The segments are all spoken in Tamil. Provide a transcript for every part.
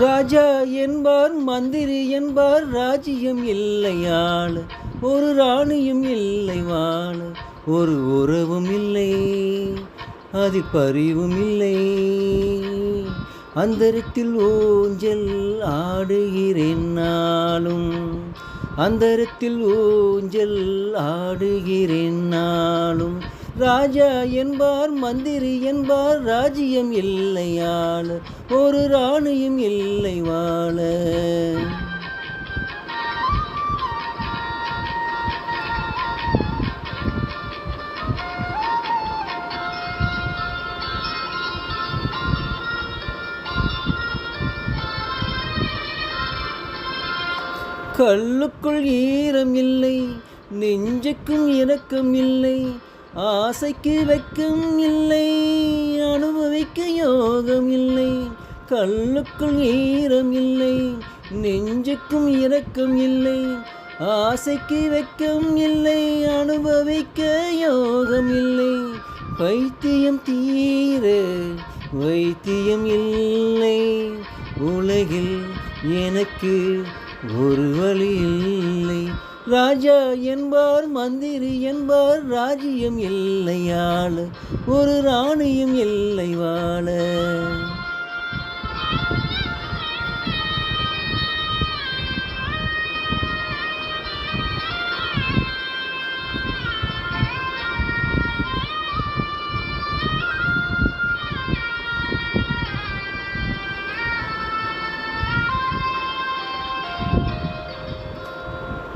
ராஜா என்பார் மந்திரி என்பார் ராஜ்யம் இல்லையாள் ஒரு ராணியும் இல்லை வாழ ஒரு உறவும் இல்லை அதில் பறிவும் இல்லை. அந்தரத்தில் ஊஞ்சல் ஆடுகிறேன் நாளும். அந்தரத்தில் ஊஞ்சல் ஆடுகிறேன் நாளும். ராஜா என்பார் மந்திரி என்பார் ராஜ்யம் இல்லையாள் ஒரு ராணியும் இல்லை வாழ கல்லுக்குள் ஈரம் இல்லை நெஞ்சுக்கும் இரக்கம் இல்லை ஆசைக்கு வெக்கம் இல்லை அனுபவிக்க யோகம் இல்லை கல்லுக்கும் ஈரம் இல்லை நெஞ்சுக்கும் இரக்கம் இல்லை ஆசைக்கு வெக்கம் இல்லை அனுபவிக்க யோகம் இல்லை. பைத்தியம் தீர வைத்தியம் இல்லை உலகில் எனக்கு ஒரு வழி இல்லை. ராஜா என்பார் மந்திரி என்பார் ராஜ்யம் இல்லையாள் ஒரு ராணியும் இல்லை வாழ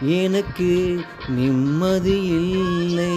எனக்கு நிம்மதி இல்லை.